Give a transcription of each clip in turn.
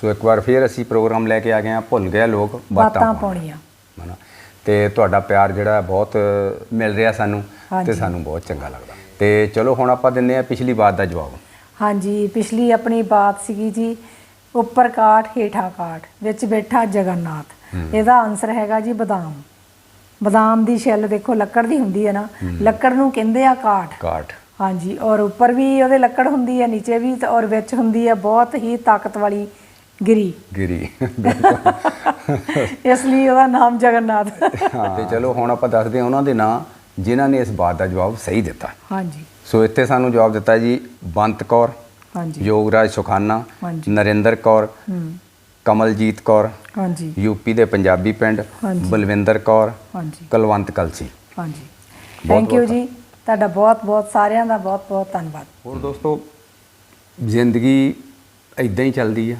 ਸੋ ਇੱਕ ਵਾਰ ਫੇਰ ਅਸੀਂ ਪ੍ਰੋਗਰਾਮ ਲੈ ਕੇ ਆ ਗਏ ਆ ਭੁੱਲ ਗਏ ਲੋਕ ਬਾਤਾਂ ਪਾਉਣੀਆਂ। ਹਨਾ? ਤੇ ਤੁਹਾਡਾ ਪਿਆਰ ਜਿਹੜਾ ਬਹੁਤ ਮਿਲ ਰਿਹਾ ਸਾਨੂੰ। ਤੇ ਸਾਨੂੰ ਬਹੁਤ ਚੰਗਾ ਲੱਗਦਾ। ਤੇ ਚਲੋ ਹੁਣ ਆਪਾਂ ਦਿੰਨੇ ਆ ਪਿਛਲੀ ਬਾਤ ਦਾ ਜਵਾਬ। ਹਾਂਜੀ ਪਿਛਲੀ ਆਪਣੀ ਬਾਤ ਸੀਗੀ ਜੀ ਉੱਪਰ ਕਾਠ ਹੇਠਾਂ ਕਾਠ ਵਿੱਚ ਬੈਠਾ ਜਗਨਨਾਥ ਇਹਦਾ ਆਨਸਰ ਹੈਗਾ ਜੀ ਬਦਾਮ। ਬਦਾਮ ਦੀ ਛਿੱਲ ਦੇਖੋ ਲੱਕੜ ਦੀ ਹੁੰਦੀ ਹੈ ਨਾ। ਲੱਕੜ ਨੂੰ ਕਹਿੰਦੇ ਆ ਕਾਠ। ਕਾਠ। ਹਾਂਜੀ ਔਰ ਉੱਪਰ ਵੀ ਉਹਦੇ ਲੱਕੜ ਹੁੰਦੀ ਹੈ ਨੀਚੇ ਵੀ ਔਰ ਵਿੱਚ ਹੁੰਦੀ ਹੈ ਬਹੁਤ ਹੀ ਤਾਕਤ ਵਾਲੀ ਗਿਰੀ। ਗਿਰੀ। ਇਸ ਲਈ ਉਹਦਾ ਨਾਮ ਜਗਨਨਾਥ। ਤੇ ਚਲੋ ਹੁਣ ਆਪਾਂ ਦੱਸਦੇ ਹਾਂ ਉਹਨਾਂ ਦੇ ਨਾਂ ਜਿਨ੍ਹਾਂ ਨੇ ਇਸ ਬਾਤ ਦਾ ਜਵਾਬ ਸਹੀ ਦਿੱਤਾ। ਹਾਂਜੀ। ਸੋ ਇੱਥੇ ਸਾਨੂੰ ਜਵਾਬ ਦਿੱਤਾ ਜੀ ਬੰਤ ਕੌਰ ਹਾਂਜੀ। ਯੋਗਰਾਜ ਸੁਖਾਨਾ। ਨਰਿੰਦਰ ਕੌਰ ਕਮਲਜੀਤ ਕੌਰ ਹਾਂਜੀ। ਯੂਪੀ ਦੇ ਪੰਜਾਬੀ ਪਿੰਡ। ਬਲਵਿੰਦਰ ਕੌਰ ਹਾਂਜੀ। ਕਲਵੰਤ ਕਲਸੀ। ਹਾਂਜੀ। ਥੈਂਕ ਯੂ ਜੀ। ਤੁਹਾਡਾ ਬਹੁਤ ਬਹੁਤ ਸਾਰਿਆਂ ਦਾ ਬਹੁਤ ਬਹੁਤ ਧੰਨਵਾਦ। ਹੋਰ ਦੋਸਤੋ ਜ਼ਿੰਦਗੀ ਇਦਾਂ ਹੀ ਚੱਲਦੀ ਆ।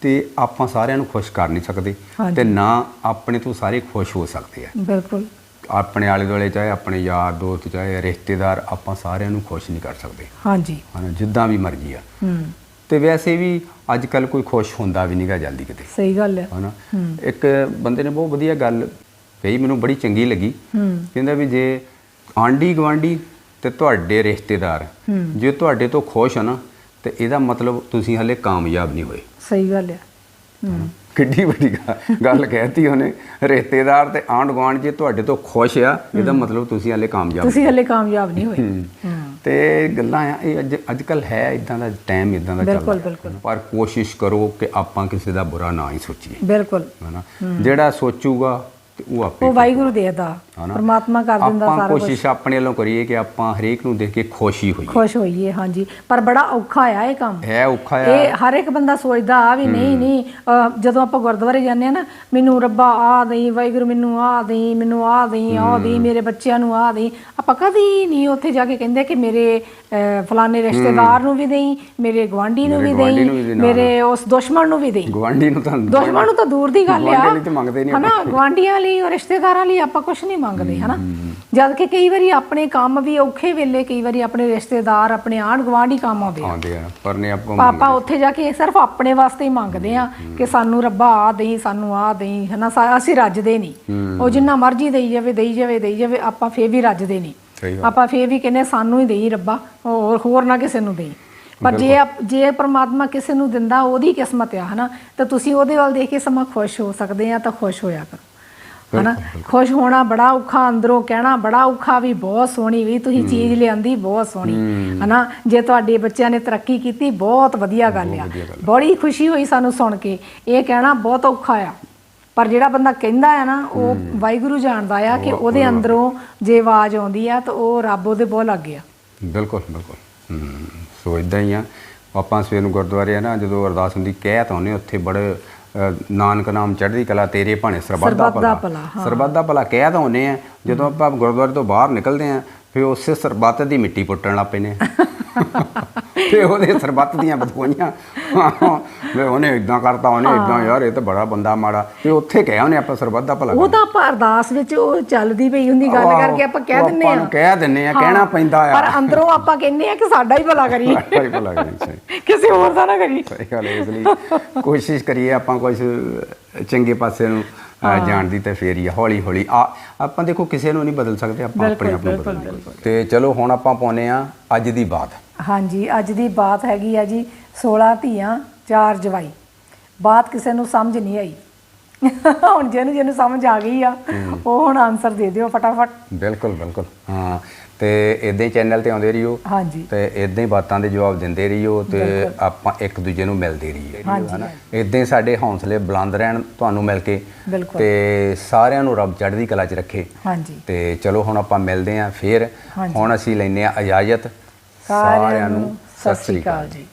ਤੇ ਆਪਾਂ ਸਾਰਿਆਂ ਨੂੰ ਖੁਸ਼ ਕਰ ਨਹੀਂ ਸਕਦੇ। ਤੇ ਨਾ ਆਪਣੇ ਤੋਂ ਸਾਰੇ ਖੁਸ਼ ਹੋ ਸਕਦੇ ਆ। ਬਿਲਕੁਲ। ਆਪਣੇ ਆਲੇ ਦੁਆਲੇ ਚਾਹੇ ਆਪਣੇ ਯਾਰ ਦੋਸਤ ਚਾਹੇ ਰਿਸ਼ਤੇਦਾਰ ਆਪਾਂ ਸਾਰਿਆਂ ਨੂੰ ਖੁਸ਼ ਨਹੀਂ ਕਰ ਸਕਦੇ। ਹਾਂਜੀ। ਹਨਾ ਜਿੱਦਾਂ ਵੀ ਮਰਜ਼ੀ ਆ। ਹੂੰ। ਤੇ ਵੈਸੇ ਵੀ ਅੱਜ ਕੱਲ ਕੋਈ ਖੁਸ਼ ਹੁੰਦਾ ਵੀ ਨਹੀਂਗਾ ਜਲਦੀ ਕਿਤੇ। ਸਹੀ ਗੱਲ ਹੈ ਹਨਾ ਹੂੰ। ਇੱਕ ਬੰਦੇ ਨੇ ਬਹੁਤ ਵਧੀਆ ਗੱਲ ਕਹੀ ਮੈਨੂੰ ਬੜੀ ਚੰਗੀ ਲੱਗੀ। ਹੂੰ। ਕਹਿੰਦਾ ਵੀ ਜੇ ਆਂਢੀ ਗਵਾਂਢੀ ਤੇ ਤੁਹਾਡੇ ਰਿਸ਼ਤੇਦਾਰ ਹੂੰ। ਜੇ ਤੁਹਾਡੇ ਤੋਂ ਖੁਸ਼ ਹਨ ਤੇ ਇਹਦਾ ਮਤਲਬ ਤੁਸੀਂ ਹਲੇ ਕਾਮਯਾਬ ਨਹੀਂ ਹੋਏ। ਸਹੀ ਗੱਲ ਹੂੰ। ਕਿੱਡੀ ਵੱਡੀ ਗੱਲ ਕਹਿਤੀ ਉਹਨੇ। ਰਿਸ਼ਤੇਦਾਰ ਤੇ ਆਂਢ ਗੁਆਂਢ ਜੇ ਤੁਹਾਡੇ ਤੋਂ ਖੁਸ਼ ਆ ਇਹਦਾ ਮਤਲਬ ਤੁਸੀਂ ਹਲੇ ਕਾਮਯਾਬ ਤੁਸੀਂ ਹਲੇ ਕਾਮਯਾਬ ਨਹੀਂ ਹੋਏ। ਤੇ ਗੱਲਾਂ ਆ ਇਹ ਅੱਜ ਅੱਜ ਕੱਲ ਹੈ ਇਦਾਂ ਦਾ ਟਾਈਮ ਇਦਾਂ ਦਾ ਚੱਲਦਾ। ਬਿਲਕੁਲ। ਪਰ ਕੋਸ਼ਿਸ਼ ਕਰੋ ਕਿ ਆਪਾਂ ਕਿਸੇ ਦਾ ਬੁਰਾ ਨਾ ਹੀ ਸੋਚੀਏ। ਬਿਲਕੁਲ। ਹਨਾ। ਜਿਹੜਾ ਸੋਚੂਗਾ ਤੇ ਉਹ ਆਪੇ ਉਹ ਵਾਹਿਗੁਰੂ ਦੇਖਦਾ। ਹਨਾ? ਪਰਮਾਤਮਾ ਕਰ ਦਿੰਦਾ ਆਪਾਂ ਸਾਰਾ ਕੁਝ ਕੋਸ਼ਿਸ਼ ਆਪਣੇ ਵੱਲੋਂ ਕਰੀਏ ਕਿ ਆਪਾਂ ਹਰੇਕ ਨੂੰ ਦੇਖ ਕੇ ਖੁਸ਼ੀ ਹੋਈਏ। ਖੁਸ਼ ਹੋਈਏ ਹਾਂਜੀ। ਪਰ ਬੜਾ ਔਖਾ ਆ ਇਹ ਕੰਮ। ਹੈ ਔਖਾ ਆ। ਇਹ ਹਰ ਇੱਕ ਬੰਦਾ ਸੋਚਦਾ ਆ ਵੀ ਨਹੀਂ ਨਹੀਂ ਜਦੋਂ ਆਪਾਂ ਗੁਰਦੁਆਰੇ ਜਾਂਦੇ ਆ ਨਾ ਮੈਨੂੰ ਰੱਬਾ ਆ ਦੇਈ ਵਾਹਿਗੁਰੂ ਮੈਨੂੰ ਆ ਦੇਈ ਮੈਨੂੰ ਆ ਦੇਈ ਆ ਦੇਈ ਮੇਰੇ ਬੱਚਿਆਂ ਨੂੰ ਆ ਦੇਈ। ਆਪਾਂ ਕਦੀ ਨਹੀਂ ਉੱਥੇ ਜਾ ਕੇ ਕਹਿੰਦੇ ਕਿ ਮੇਰੇ ਫਲਾਣੇ ਰਿਸ਼ਤੇਦਾਰ ਨੂੰ ਵੀ ਦੇਈ ਮੇਰੇ ਗਵਾਂਢੀ ਨੂੰ ਵੀ ਦੇਈ ਮੇਰੇ ਉਸ ਦੁਸ਼ਮਣ ਨੂੰ ਵੀ ਦੇਈ। ਗਵਾਂਢੀ ਨੂੰ ਤਾਂ ਦੁਸ਼ਮਣ ਨੂੰ ਤਾਂ ਦੂਰ ਦੀ ਗੱਲ ਆ। ਗੁਆਂਢੀ ਲਈ ਤਾਂ ਮੰਗਦੇ ਨਹੀਂ ਹਨਾ ਗਵਾਂਢੀਆਂ ਲਈ ਔਰ ਰਿਸ਼ਤੇਦਾਰਾਂ ਲਈ ਆਪਾਂ ਕੁਝ ਨਹੀਂ ਮੰਗਦੇ ਹਨਾ? ਜਦ ਕਿ ਕਈ ਵਾਰੀ ਆਪਣੇ ਕੰਮ ਵੀ ਔਖੇ ਵੇਲੇ ਕਈ ਵਾਰੀ ਆਪਣੇ ਰਿਸ਼ਤੇਦਾਰ ਆਪਣੇ ਆਂਢ ਗੁਆਂਢੀ ਕੰਮ ਆਉਂਦੇ ਆ। ਆਉਂਦੇ ਆ ਪਰ ਨੇ ਆਪਾਂ ਆਪਾਂ ਉੱਥੇ ਜਾ ਕੇ ਸਿਰਫ ਆਪਣੇ ਵਾਸਤੇ ਹੀ ਮੰਗਦੇ ਆ ਕਿ ਸਾਨੂੰ ਰੱਬਾ ਆ ਦੇਈ ਸਾਨੂੰ ਆ ਦੇਈ ਹਨਾ? ਅਸੀਂ ਰੱਜਦੇ ਨਹੀਂ। ਉਹ ਜਿੰਨਾ ਮਰਜ਼ੀ ਦੇਈ ਜਾਵੇ ਦੇਈ ਜਾਵੇ ਦੇਈ ਜਾਵੇ ਆਪਾਂ ਫੇਰ ਵੀ ਰੱਜਦੇ ਨਹੀਂ। ਆਪਾਂ ਫੇਰ ਵੀ ਕਹਿੰਦੇ ਸਾਨੂੰ ਹੀ ਦੇਈ ਰੱਬਾ ਹੋਰ ਹੋਰ ਨਾ ਕਿਸੇ ਨੂੰ ਦੇਈ। ਪਰ ਜੇ ਜੇ ਪ੍ਰਮਾਤਮਾ ਕਿਸੇ ਨੂੰ ਦਿੰਦਾ ਉਹਦੀ ਕਿਸਮਤ ਆ ਹਨਾ? ਤਾਂ ਤੁਸੀਂ ਉਹਦੇ ਵੱਲ ਦੇਖ ਕੇ ਸਮਾਂ ਖੁਸ਼ ਹੋ ਸਕਦੇ ਆ ਤਾਂ ਖੁਸ਼ ਹੋਇਆ ਕਰੋ। ਹਨਾ? ਖੁਸ਼ ਹੋਣਾ ਬੜਾ ਔਖਾ ਅੰਦਰੋਂ ਕਹਿਣਾ ਬੜਾ ਔਖਾ ਵੀ ਬਹੁਤ ਸੋਹਣੀ ਵੀ ਤੁਸੀਂ ਚੀਜ਼ ਲਿਆਂਦੀ ਬਹੁਤ ਸੋਹਣੀ। ਹਨਾ? ਜੇ ਤੁਹਾਡੇ ਬੱਚਿਆਂ ਨੇ ਤਰੱਕੀ ਕੀਤੀ ਬਹੁਤ ਵਧੀਆ ਗੱਲ ਆ। ਬੜੀ ਖੁਸ਼ੀ ਹੋਈ ਸਾਨੂੰ ਸੁਣ ਕੇ। ਇਹ ਕਹਿਣਾ ਬਹੁਤ ਔਖਾ ਆ। ਪਰ ਜਿਹੜਾ ਬੰਦਾ ਕਹਿੰਦਾ ਆ ਨਾ ਉਹ ਵਾਹਿਗੁਰੂ ਜਾਣਦਾ ਆ ਕਿ ਉਹਦੇ ਅੰਦਰੋਂ ਜੇ ਆਵਾਜ਼ ਆਉਂਦੀ ਆ ਤਾਂ ਉਹ ਰੱਬ ਉਹਦੇ ਬਹੁਤ ਲੱਗ ਗਿਆ ਬਿਲਕੁਲ ਬਿਲਕੁਲ। ਸੋ ਇਦਾਂ ਹੀ ਆ। ਆਪਾਂ ਸਵੇਰ ਨੂੰ ਗੁਰਦੁਆਰੇ ਆ ਨਾ ਜਦੋਂ ਅਰਦਾਸ ਹੁੰਦੀ ਕਹਿ ਤਾਂ ਉਹਨੇ ਉੱਥੇ ਬੜੇ ਨਾਨਕ ਨਾਮ ਚੜ੍ਹਦੀ ਕਲਾ ਤੇਰੇ ਭਾਣੇ ਸਰਬੱਤ ਦਾ ਭਲਾ। ਸਰਬੱਤ ਦਾ ਭਲਾ ਕਹਿ ਤਾਂ ਉਹਨੇ ਆ ਜਦੋਂ ਆਪਾਂ ਗੁਰਦੁਆਰੇ ਤੋਂ ਬਾਹਰ ਨਿਕਲਦੇ ਆ ਫਿਰ ਉਸੇ ਸਰਬੱਤ ਦੀ ਮਿੱਟੀ ਪੁੱਟਣ ਲੱਗ ਪੈਨੇ ਤੇ ਉਹਦੇ ਸਰਬੱਤ ਦੀਆਂ ਬਦਬੂਆਂ ਵੇ ਉਹਨੇ ਇਦਾਂ ਕਰਤਾ ਉਹਨੇ ਇਦਾਂ ਯਾਰ ਇਹ ਤਾਂ ਬੜਾ ਬੰਦਾ ਮਾੜਾ। ਤੇ ਉੱਥੇ ਕਹਿਆ ਉਹਨੇ ਆਪਾਂ ਸਰਬੱਤ ਦਾ ਭਲਾ ਉਹ ਤਾਂ ਆਪਾਂ ਅਰਦਾਸ ਵਿੱਚ ਉਹ ਚੱਲਦੀ ਪਈ ਹੁੰਦੀ ਗੱਲ ਕਰਕੇ ਆਪਾਂ ਕਹਿ ਦਿੰਨੇ ਆਪਾਂ ਆ ਨੂੰ ਕਹਿ ਦਿੰਨੇ ਆ ਕਹਿਣਾ ਪੈਂਦਾ ਆ। ਪਰ ਅੰਦਰੋਂ ਆਪਾਂ ਕਹਿੰਨੇ ਆ ਕਿ ਸਾਡਾ ਹੀ ਭਲਾ ਕਰੀ ਭਾਈ ਭਲਾ ਕਰੀ ਕਿਸੇ ਹੋਰ ਦਾ ਨਾ ਕਰੀ ਸਹੀ ਗੱਲ ਹੈ ਇਸ ਲਈ ਕੋਸ਼ਿਸ਼ ਕਰੀਏ ਆਪਾਂ ਕੁਝ ਚੰਗੇ ਪਾਸੇ ਨੂੰ ਅ, ਜਾਣ ਦੀ ਤੇ ਫੇਰ ਹੀ ਹੌਲੀ ਹੌਲੀ। ਆ ਆਪਾਂ ਦੇਖੋ ਕਿਸੇ ਨੂੰ ਨਹੀਂ ਬਦਲ ਸਕਦੇ ਆਪਾਂ ਆਪਣੇ ਆਪ ਨੂੰ ਬਿਲਕੁਲ, ਬਦਲ ਤੇ ਚਲੋ ਹੁਣ ਆਪਾਂ ਪਾਉਨੇ ਆ ਅੱਜ ਦੀ ਬਾਤ। ਹਾਂਜੀ ਅੱਜ ਦੀ ਬਾਤ ਹੈਗੀ ਆ ਜੀ 16 ਧੀਆਂ ਚਾਰ ਜਵਾਈ। ਬਾਤ ਕਿਸੇ ਨੂੰ ਸਮਝ ਨਹੀਂ ਆਈ। ਹੁਣ ਜਿਹਨੂੰ ਜਿਹਨੂੰ ਸਮਝ ਆ ਗਈ ਆ ਉਹ ਹੁਣ ਆਨਸਰ ਦੇ ਦਿਓ ਫਟਾਫਟ। ਬਿਲਕੁਲ ਬਿਲਕੁਲ। ਹਾਂ। ਤੇ ਇਦਾਂ ਹੀ ਚੈਨਲ ਤੇ ਆਉਂਦੇ ਰਹੀਓ। ਹਾਂਜੀ। ਤੇ ਇਦਾਂ ਹੀ ਬਾਤਾਂ ਦੇ ਜਵਾਬ ਦਿੰਦੇ ਰਹੀਓ ਤੇ ਆਪਾਂ ਇੱਕ ਦੂਜੇ ਨੂੰ ਮਿਲਦੇ ਰਹੀਏ। ਹਨਾ? ਇਦਾਂ ਹੀ ਸਾਡੇ ਹੌਸਲੇ ਬੁਲੰਦ ਰਹਿਣ ਤੁਹਾਨੂੰ ਮਿਲ ਕੇ। ਤੇ ਸਾਰਿਆਂ ਨੂੰ ਰੱਬ ਚੜ੍ਹਦੀ ਕਲਾ 'ਚ ਰੱਖੇ। ਹਾਂਜੀ। ਤੇ ਚਲੋ ਹੁਣ ਆਪਾਂ ਮਿਲਦੇ ਆਂ ਫੇਰ। ਹੁਣ ਅਸੀਂ ਲੈਨੇ ਆ ਇਜਾਜ਼ਤ। ਸਾਰਿਆਂ ਨੂੰ ਸਤਿ ਸ੍ਰੀ ਅਕਾਲ। ਜੀ।